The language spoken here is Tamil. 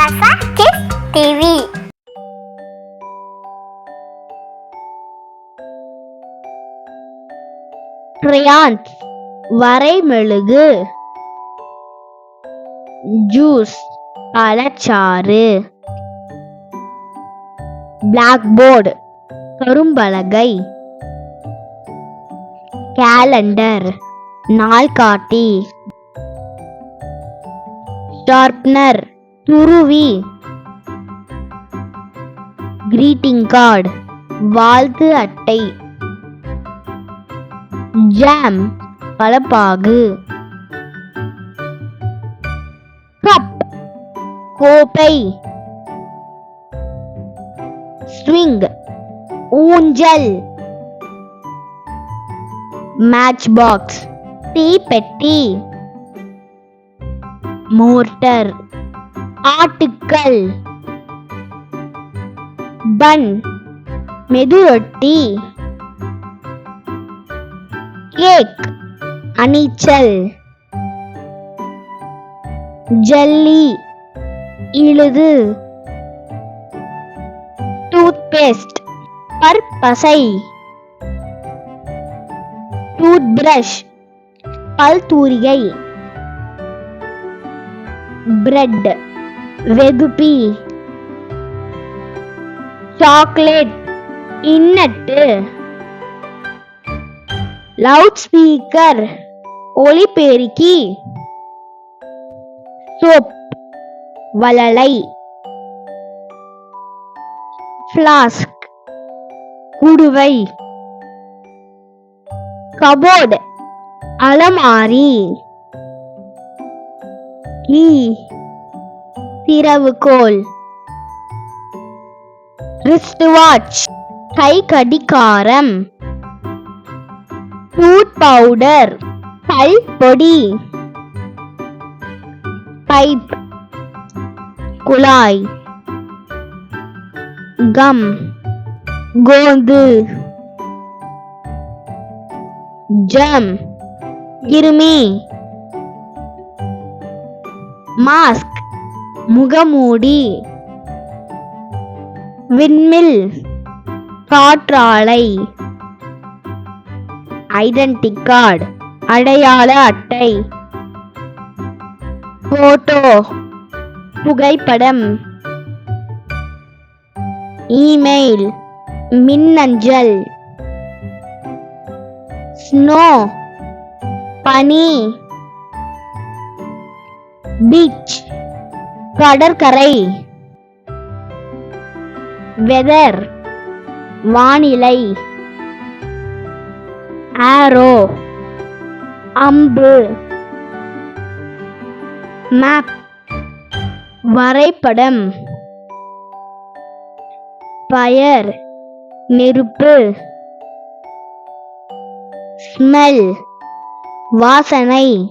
Sasa Kids TV. crayons வரைமெழுகு ஜூஸ் பழச்சாறு பிளாக்போர்டு கரும்பலகை கேலண்டர் நாள்காட்டி ஷார்ப்னர் துருவி. கிரீட்டிங் கார்டு வாழ்த்து அட்டை. ஜாம் பழப்பாகு கப் கோப்பை. ஸ்விங் ஊஞ்சல். மேட்ச் பாக்ஸ் தீப்பெட்டி. மோர்டர் ஆட்டுக்கள். பன் மெதுரொட்டி. கேக் அணிச்சல். ஜல்லி இழுது. டூத் பேஸ்ட் பற்பசை. டூத் பிரஷ் பல்தூரிகை பிரெட். வெகுப்பி சாக்லேட் இன்னட்டு. லவுட் ஸ்பீக்கர் ஒளிபெருக்கி சோப் வளலை. ஃப்ளாஸ்க் குடுவை. கபோர்டு அலமாரி. கீ திறவுகோல் ரிஸ்ட் வாட்ச் கை கடிகாரம் டூத் பவுடர் பல் பொடி பைப் குழாய். கம் கோந்து. ஜம் இருமி மாஸ்க் முகமூடி. விண்மில் காற்றாலை. ஐடென்டி கார்டு அடையாள அட்டை. போட்டோ புகைப்படம். இமெயில் மின்னஞ்சல். ஸ்னோ பனி. பீச் கடற்கரை. வெதர் வானிலை. ஆரோ அம்பு. மேப் வரைபடம். பயர் நெருப்பு. ஸ்மெல் வாசனை.